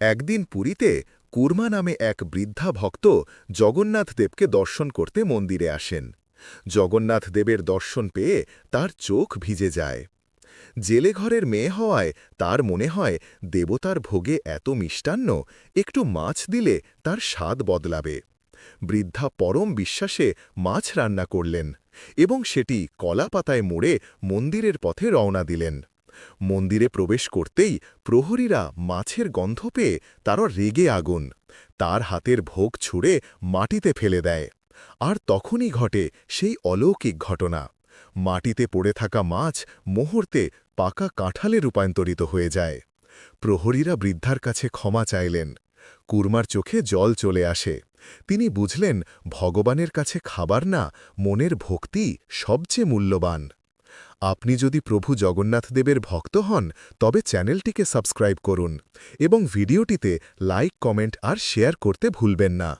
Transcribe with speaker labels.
Speaker 1: একদিন পুরীতে কুর্মা নামে এক বৃদ্ধা ভক্ত জগন্নাথ দেবকে দর্শন করতে মন্দিরে আসেন। জগন্নাথ দেবের দর্শন পেয়ে তার চোখ ভিজে যায়। জেলে ঘরের মেয়ে হওয়ায় তার মনে হয় দেবতার ভোগে এত মিষ্টান্ন, একটু মাছ দিলে তার স্বাদ বদলাবে। বৃদ্ধা পরম বিশ্বাসে মাছ রান্না করলেন এবং সেটি কলা পাতায় মুড়ে মন্দিরের পথে রওনা দিলেন। মন্দিরে প্রবেশ করতেই প্রহরীরা মাছের গন্ধ পেয়ে তারা রেগে আগুন। তার হাতের ভোগ ছুঁড়ে মাটিতে ফেলে দেয়। আর তখনই ঘটে সেই অলৌকিক ঘটনা। মাটিতে পড়ে থাকা মাছ মুহূর্তে পাকা কাঁঠালে রূপান্তরিত হয়ে যায়। প্রহরীরা বৃদ্ধার কাছে ক্ষমা চাইলেন। কুরমার চোখে জল চলে আসে। তিনি বুঝলেন, ভগবানের কাছে খাবার না, মনের ভক্তি সবচেয়ে মূল্যবান। আপনি যদি প্রভু জগন্নাথ দেবের ভক্ত হন, তবে চ্যানেলটিকে সাবস্ক্রাইব করুন এবং ভিডিওটিতে লাইক, কমেন্ট আর শেয়ার করতে ভুলবেন না।